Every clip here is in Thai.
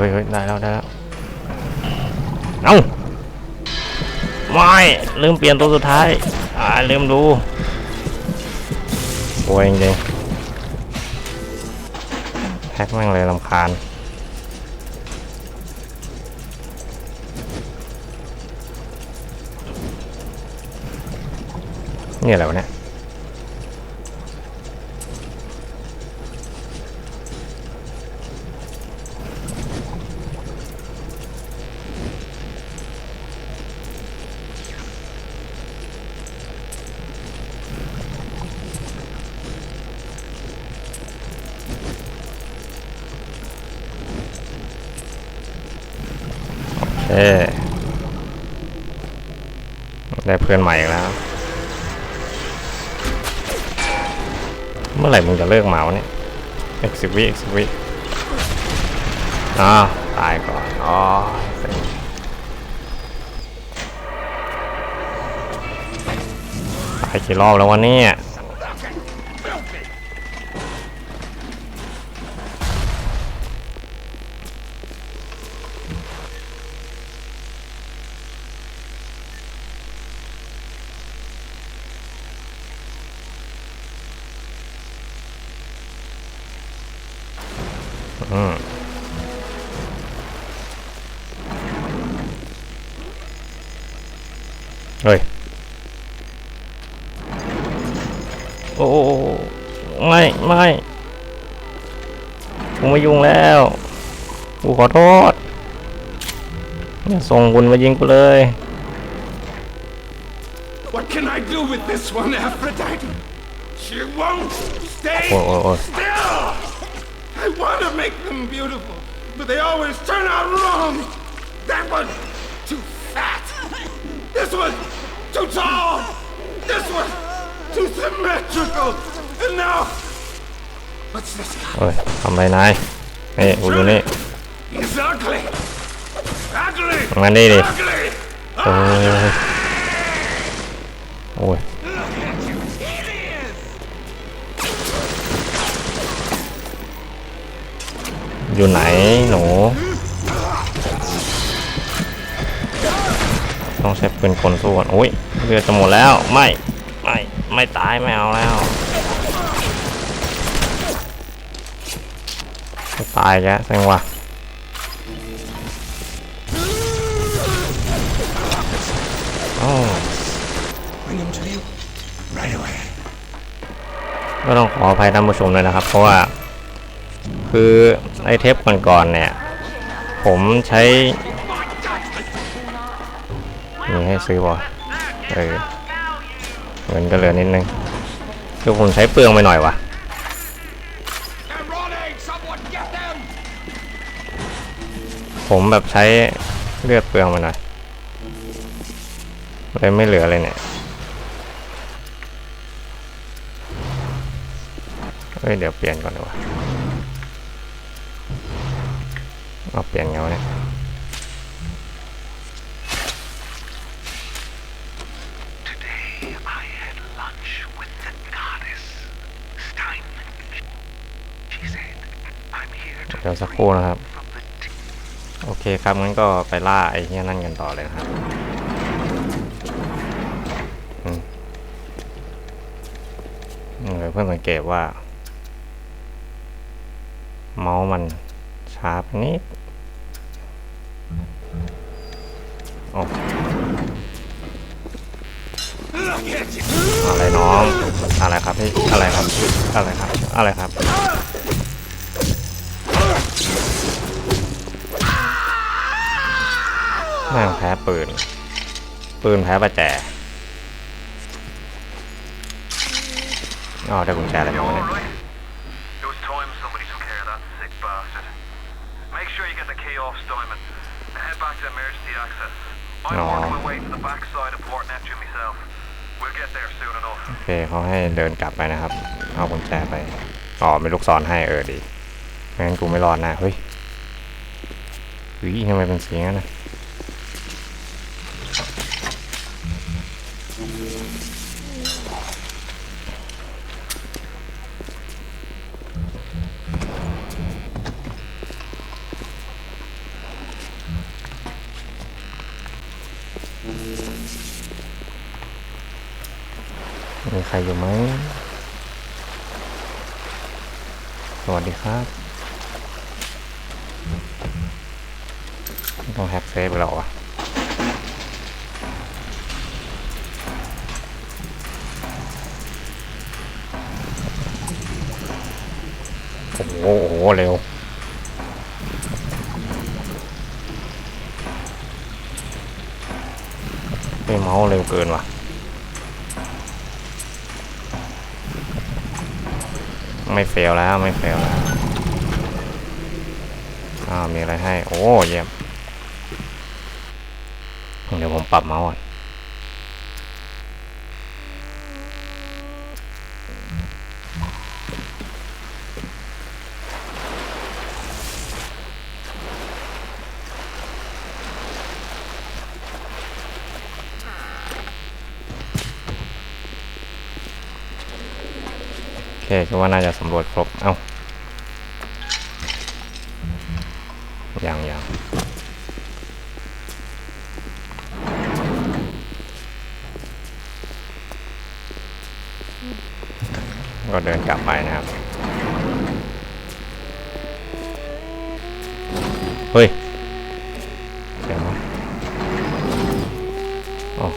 เฮ้ยเฮ้ยได้แล้วได้แล้วเอ้าไม่ลืมเปลี่ยนตัวสุดท้าย อ่าลืมดูโวยจริงๆแฮกแม่งเลยลำคาญนี่อะไรวะเนี่ย เอได้เพื่อนใหม่แล้ว เมื่อไหร่มึงจะเลิกเมาเนี่ย x สิบวิ x สิบวิอ้าตายก่อน อ๋อตายกี่รอบแล้ววันนี้ เฮ้ยโอ้โอ้โอ้ไม่ไม่กูไม่ยุ่งแล้วกูขอโทษอย่าส่งคุณมายิงกูเลย What can I do with this one, Aphrodite? She won't stay Oh, oh, oh. still. I want to make them beautiful, but they always turn out wrong. That one too fat. This one too tall. This one too symmetrical. And now, what's this guy? เฮ้ยทำไรนายนี่กูอยู่นี่ He's ugly. Ugly. มานี่ดิ Ugly. โอ้ยโอ้ยอยู่ไหนหนู ต้องใช้ปืนกลสู้ก่อนโอ้ยเรือจะหมดแล้วไม่ไม่ไม่ตายไม่เอาแล้วตายแกแสดงว่าก็ต้องขออภัยท่านผู้ชมเลยนะครับ เพราะว่า คือไอเทปก่อนๆเนี่ย ผมใช้ มีให้ซื้อป่ะเออเงินก็เหลือนิดนึงคือผมใช้เปลืองไปหน่อยวะผมแบบใช้เลือดเปลืองไปหน่อยเลยไม่เหลือเลยเนี่ยเฮ้ยเดี๋ยวเปลี่ยนก่อนดีกว่าเอาเปลี่ยนเงาเนี่ย เดี๋ยวสักครู่นะครับ โอเคครับงั้นก็ไปล่าไอ้เฮียนั่นกันต่อเลยครับอืมอืมเพื่อนสังเกตว่า เมาส์มันช้าไปนิดโอ้อะไรน้อง อะไรครับพี่อะไรครับ อะไรครับ อะไรครับ แม่งแพ้ปืน ปืนแพ้ประแจอ๋อได้กุญแจอะไรมา You วะเนี่ย alright? It was time somebody took care of that sick bastard. Make sure you get the key off Steinman. Head back to emergency access. I'm No. working my way to the backside of Port Neptune myself. We'll get there soon enough. โอเคเขาให้เดินกลับไปนะครับ เอากุญแจไป อ๋อมีลูกศรให้เออดีไม่งั้นกูไม่รอดนะ เฮ้ยวิทำไมเป็นสีงั้นนะ มีใครอยู่ไหม สวัสดีครับ ต้องแฮกเซฟไปแล้ววะโอ้โหโอ้โห เร็วไม่เมาส์เร็วเกินว่ะ ไม่เฟลแล้วไม่เฟลแล้วอ้าวมีอะไรให้ โอ้เยี่ยมเดี๋ยวผมปรับเมาส์ก่อน คคิดว่าน่าจะสำรวจครบ เอ้ายังยังก็เดินกลับไปนะครับ เฮ้ยเสียงวะอ๋อ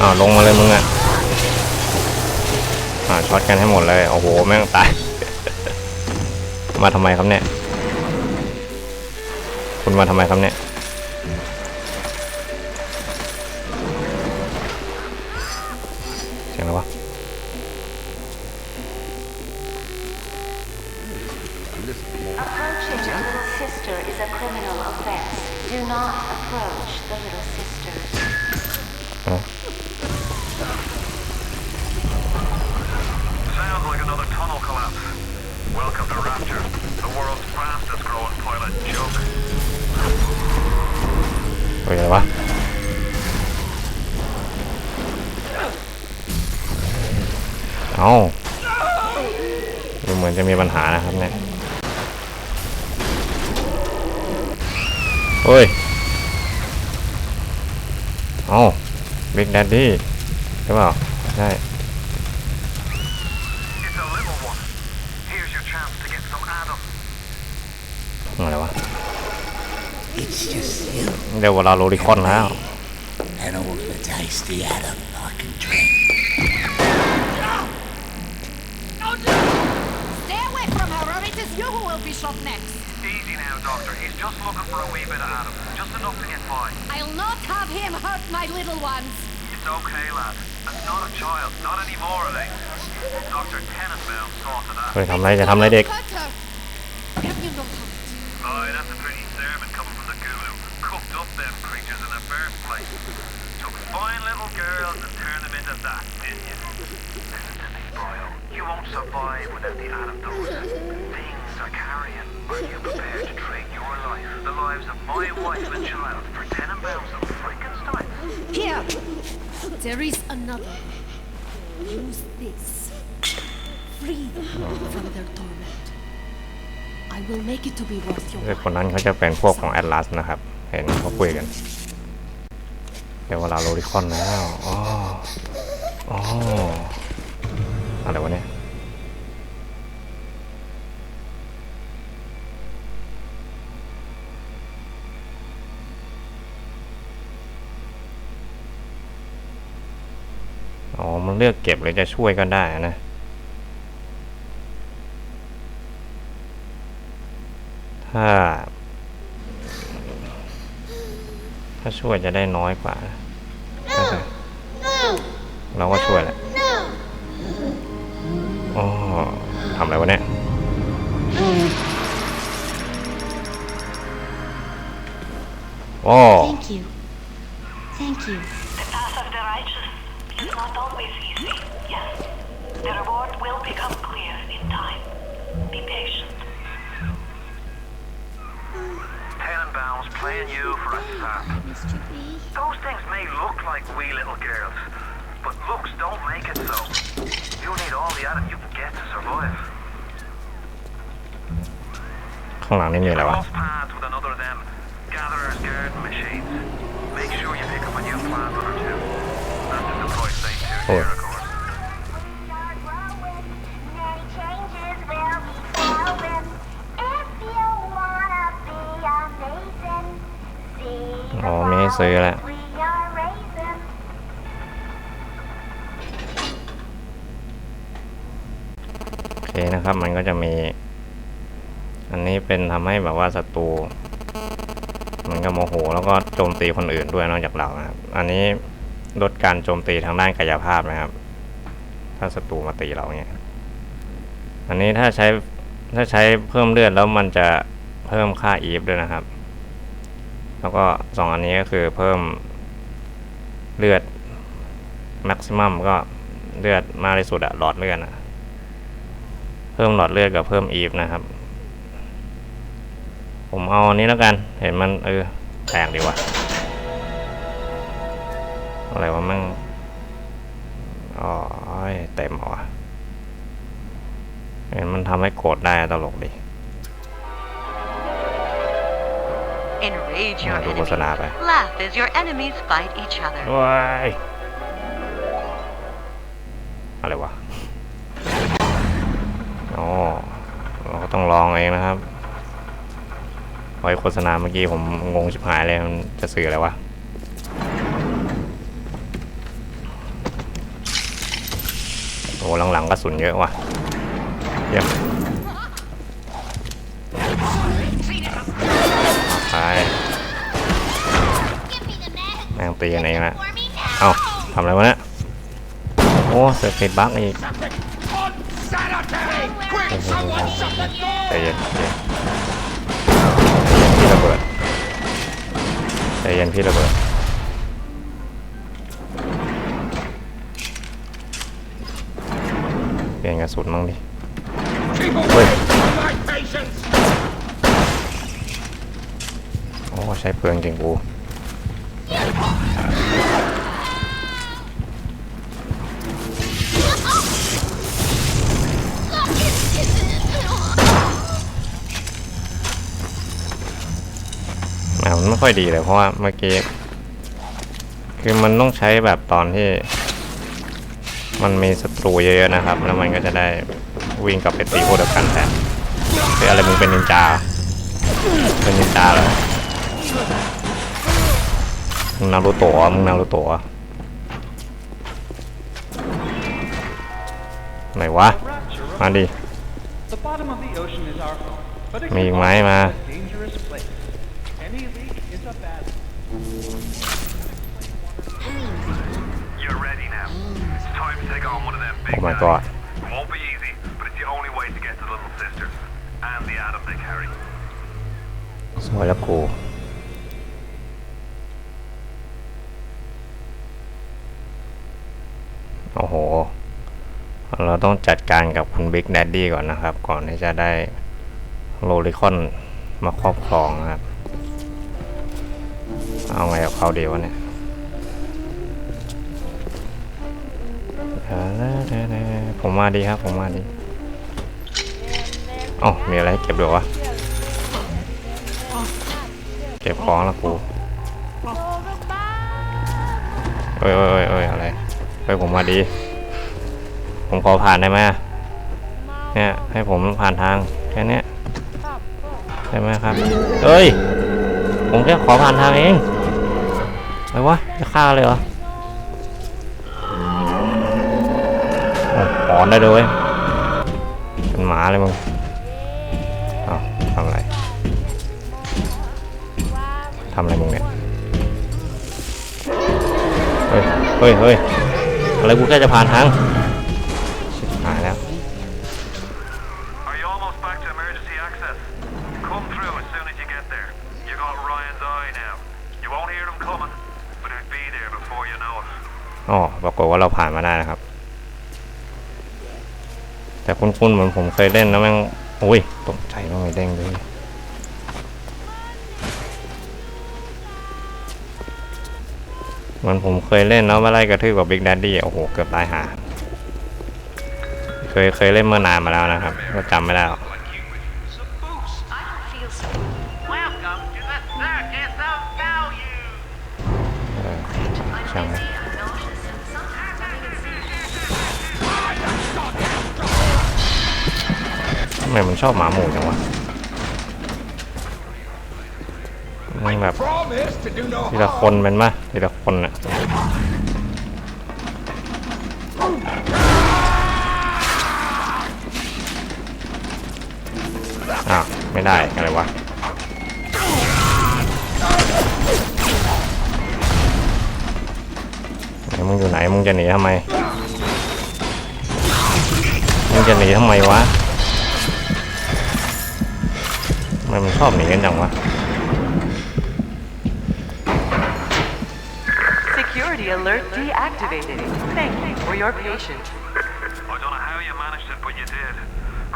อ้าวลงมาเลยมึงอะ ช็อตกันให้หมดเลย โอ้โห แม่งตาย มาทำไมครับเนี่ย คุณมาทำไมครับเนี่ย เอาบิ๊กแดดดี้หรืเปล่าใช่อะไรวะเดี๋ยวเวลาโรลิคอนแล้ว the tasty Adam I can drink. Stay away from her, or it is you who will be shot next. Easy now, Doctor. He's just looking for a wee bit of Adam. Just enough to get by. I'll not have him hurt my little ones. It's okay, lad. That's not a child. Not anymore, it ain't. Dr. Tenenbaum saw to that. เฮ้ยทำอะไรจะทำอะไรเด็ก Cut her. Have you not heard? Aye, that's a pretty sermon coming from the guru. Cooked up them creatures in the first place. Took fine little girls and turned them into that, didn't you? Listen to me, boyo. You won't survive without the antidote. Things are carrying. Are you prepared to trade your life, the lives of my wife and child, for Tenenbaum's of Frankenstein? Here. There is another. Use this. Free them from their torment. I will make it to be worth your เด็ก while. คนนั้นเขาจะเป็นพวกของแอตลาสนะครับ เห็นเขาคุยกัน เดี๋ยวเวลาโรลิคอนแล้วอ๋ออ๋ออะไรวะเนี่ย อ๋อ มันเลือกเก็บหรือจะช่วยก็ได้นะ ถ้า ถ้าช่วยจะได้น้อยกว่าก็คือเราก็ช่วยแหละอ๋อทำอะไรวะเนี่ยโอ้ Thank you. Thank you. is not always easy, yes. The reward will become clear in time. Be patient. Tenenbaum's playing you for a sap. Mr. B. Those things may look like wee little girls, but looks don't make it so. You need all the Adam you can get to survive. ข้างหลังนี่มีอะไรวะ Cross paths with another of them gatherers garden machines. Make sure you pick up a new plant or two. Four. โอ๋อมีให้ซื้อแล้วโอเคนะครับมันก็จะมี อันนี้เป็นทำให้แบบว่าศัตรูมันก็โมโหแล้วก็โจมตีคนอื่นด้วยนอกจากเรานะครับ อันนี้ ลดการโจมตีทางด้านกายภาพนะครับ ถ้าศัตรูมาตีเราเนี่ยอันนี้ถ้าใช้ถ้าใช้เพิ่มเลือดแล้วมันจะเพิ่มค่าอีฟด้วยนะครับ แล้วก็สองอันนี้ก็คือเพิ่มเลือดแม็กซิมัมก็เลือดมากที่สุดอะหลอดเลือดอะเพิ่มหลอดเลือดกับเพิ่มอีฟนะครับ ผมเอาอันนี้แล้วกัน เห็นมันเออแปลกดีว่ะ อะไรวะมั่งอ๋อเต็มเหรอวะเห็นมันทำให้โกรธได้ตลกดี Enrage Ah, your dopo enemies. sanare. Laugh as your enemies fight each other. ว้ายอะไรวะอ๋อเราก็ต้องลองเองนะครับไว้โฆษณาเมื่อกี้ผมงงชิบหายเลยมันจะสื่ออะไรวะ โอ้หลังๆกระสุนเยอะว่ะเยี่ยมไปแม่งตีกันเองละเอ้าทำอะไรวะเนี่ยโอ้เสือกติดบั๊กอีกนใจเย็นใจเย็นพี่ระเบิดใจเย็นพี่ระเบิด เปลี่ยนกระสุนมั่งดิ People Wait. wait for my patience! โอ้ใช้เปลืองจริงกูอ่ามันไม่ค่อยดีเลยเพราะว่าเมื่อกี้ คือมันต้องใช้แบบตอนที่ มันมีศัตรูเยอะๆนะครับ แล้วมันก็จะได้วิ่งกลับไปตีพวกเดียวกันแทนคืออะไรมึงเป็นนินจา เป็นนินจาแล้วมึงนารูโตะมึงนารูโตะไหนวะ มาดิ มีอีกไหมมา You're ready now. It's time to take on one of them big Oh my guys. God. Won't be easy, but it's the only way to get to Little Sister and the Adam they carry. สวยแล้วกูโอ้โห เราต้องจัดการกับคุณบิ๊กแดดดี้ก่อนนะครับ ก่อนที่จะได้โลลิคอนมาครอบครองนะครับ เอาไงกับเขาดีวะเนี่ย ผมมาดีครับ ผมมาดีอ๋อมีอะไรให้เก็บด้วยวะ เก็บของล้วกูเอ้ยเอ้ยเอ้ยอะไรเฮ้ผมมาดี ผมขอผ่านได้ไหมเนี่ยให้ผมผ่านทางแค่นี้ได้ไหมครับ เอ้ย ผมแค่ขอผ่านทางเองอะไรวะจะฆ่าเลยเหรอ โอ้ปอนได้เลยเว้ยเป็นหมาเลยมึงอ้าวทำอะไรทำอะไรมึงเนี่ยเฮ้ยเฮ้ยเฮ้ยอะไรกูแค่จะผ่านทางชิบหายแล้ว Are you almost back to emergency access? Come through as soon as you get there. You got Ryan's eye now. You won't hear them coming, but it'll be there before you know it. อ๋อปรากฏว่าเราผ่านมาได้นะครับ แต่คุ้นๆเหมือนผมเคยเล่นนะแม่งโอ้ยตกใจว่าไม่เด้งเลยมันผมเคยเล่นแล้วมาไล่กระทืบกับบิ๊กแดดี้โอ้โหเกือบตายหา เคยเคยเล่นเมื่อนานมาแล้วนะครับ ก็จำไม่ได้หรอกำไมมันชอบหมาหมูจังวะมันแบบทีละคนเป็นมะทีละคนอะอ้าวไม่ได้อะไรวะไหนมึงอยู่ไหนมึงจะหนีทำไมมึงจะหนีทำไมวะ มมันชอบหนีกันจังวะ Security alert deactivated. Thank you for your patience. I don't know how you managed it, but you did.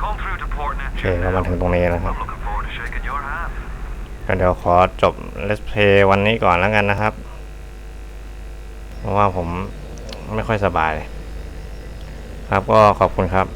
Come through to Port โอเค Neptune ก็มา now. ถึงตรงนี้แล้วครับ I'm looking forward to shaking your hand. ก็เดี๋ยวขอจบ Let's Play วันนี้ก่อนแล้วกันนะครับ เพราะว่าผมไม่ค่อยสบาย ครับก็ขอบคุณครับ